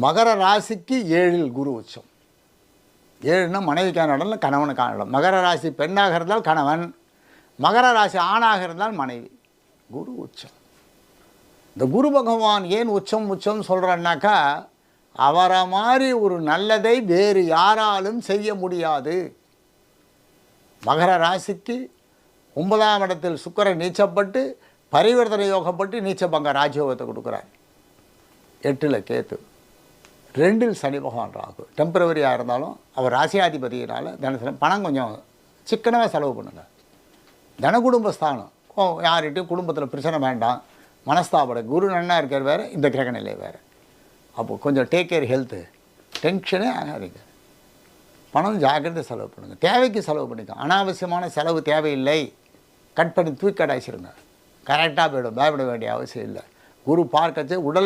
மகர ராசிக்கு ஏழில் குரு உச்சம். ஏழுனா மனைவிக்கான இடம் கணவனுக்கான இடம். மகர ராசி பெண்ணாக இருந்தால் கணவன் மகர ராசி ஆணாக இருந்தால் மனைவி. குரு உச்சம். இந்த குரு பகவான் ஏன் உச்சம் உச்சம் சொல்கிறேன்னாக்கா அவரை மாதிரி ஒரு நல்லதை வேறு யாராலும் செய்ய முடியாது. மகர ராசிக்கு ஒன்பதாம் இடத்தில் சுக்கிரன் நீச்சப்பட்டு பரிவர்த்தனை யோகப்பட்டு நீச்சபங்க ராஜயோகத்தை கொடுக்குறார். எட்டில் கேத்து. ரெண்டில் சனி பகவான் ராகு. டெம்பரவரியாக இருந்தாலும் அவர் ராசியாதிபதியினால் தனசனம் பணம் கொஞ்சம் சிக்கனமாக செலவு பண்ணுங்கள் தன குடும்பஸ்தானம் ஓ யார்கிட்டையும் குடும்பத்தில் பிரச்சனை வேண்டாம். மனஸ்தாபம் குரு நன்னா இருக்கிற வேறு இந்த கிரக நிலை வேறு. அப்போது கொஞ்சம் டேக் கேர் ஹெல்த்து டென்ஷனே ஆகாதீங்க. பணம் ஜாக்கிரதை செலவு பண்ணுங்கள் தேவைக்கு செலவு பண்ணிக்கோ அனாவசியமான செலவு தேவையில்லை. கட் பண்ணி தூக்கி கடாய்ச்சிருங்க கரெக்டாக போயிடும் பயப்பட வேண்டிய அவசியம் இல்லை. குரு பார்க்கச்சு உடல்